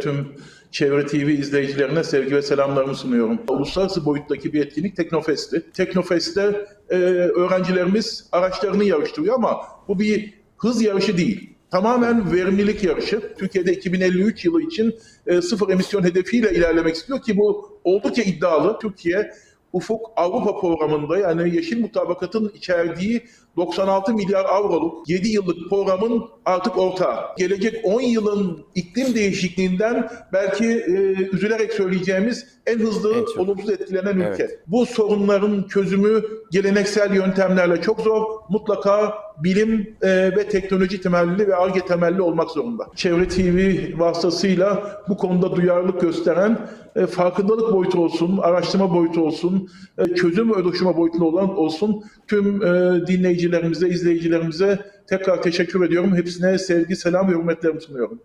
Tüm Çevre TV izleyicilerine sevgi ve selamlarımı sunuyorum. Uluslararası boyuttaki bir etkinlik Teknofest'ti. Teknofest'te e, öğrencilerimiz araçlarını yarıştırıyor ama bu bir hız yarışı değil. Tamamen verimlilik yarışı. Türkiye'de 2053 yılı için e, sıfır emisyon hedefiyle ilerlemek istiyor ki bu oldukça iddialı. Türkiye Ufuk Avrupa programında yani Yeşil Mutabakat'ın içerdiği 96 milyar avroluk 7 yıllık programın artık ortağı. Gelecek 10 yılın iklim değişikliğinden belki e, üzülerek söyleyeceğimiz en hızlı En çok. olumsuz etkilenen ülke. Evet. Bu sorunların çözümü geleneksel yöntemlerle çok zor. Mutlaka bilim e, ve teknoloji temelli ve ARGE temelli olmak zorunda. Çevre TV vasıtasıyla bu konuda duyarlılık gösteren e, farkındalık boyutu olsun, araştırma boyutu olsun, e, çözüm ve oluşturma boyutunda olan olsun tüm e, dinleyicilerimize, izleyicilerimize tekrar teşekkür ediyorum. Hepsine sevgi, selam ve hürmetlerimi sunuyorum.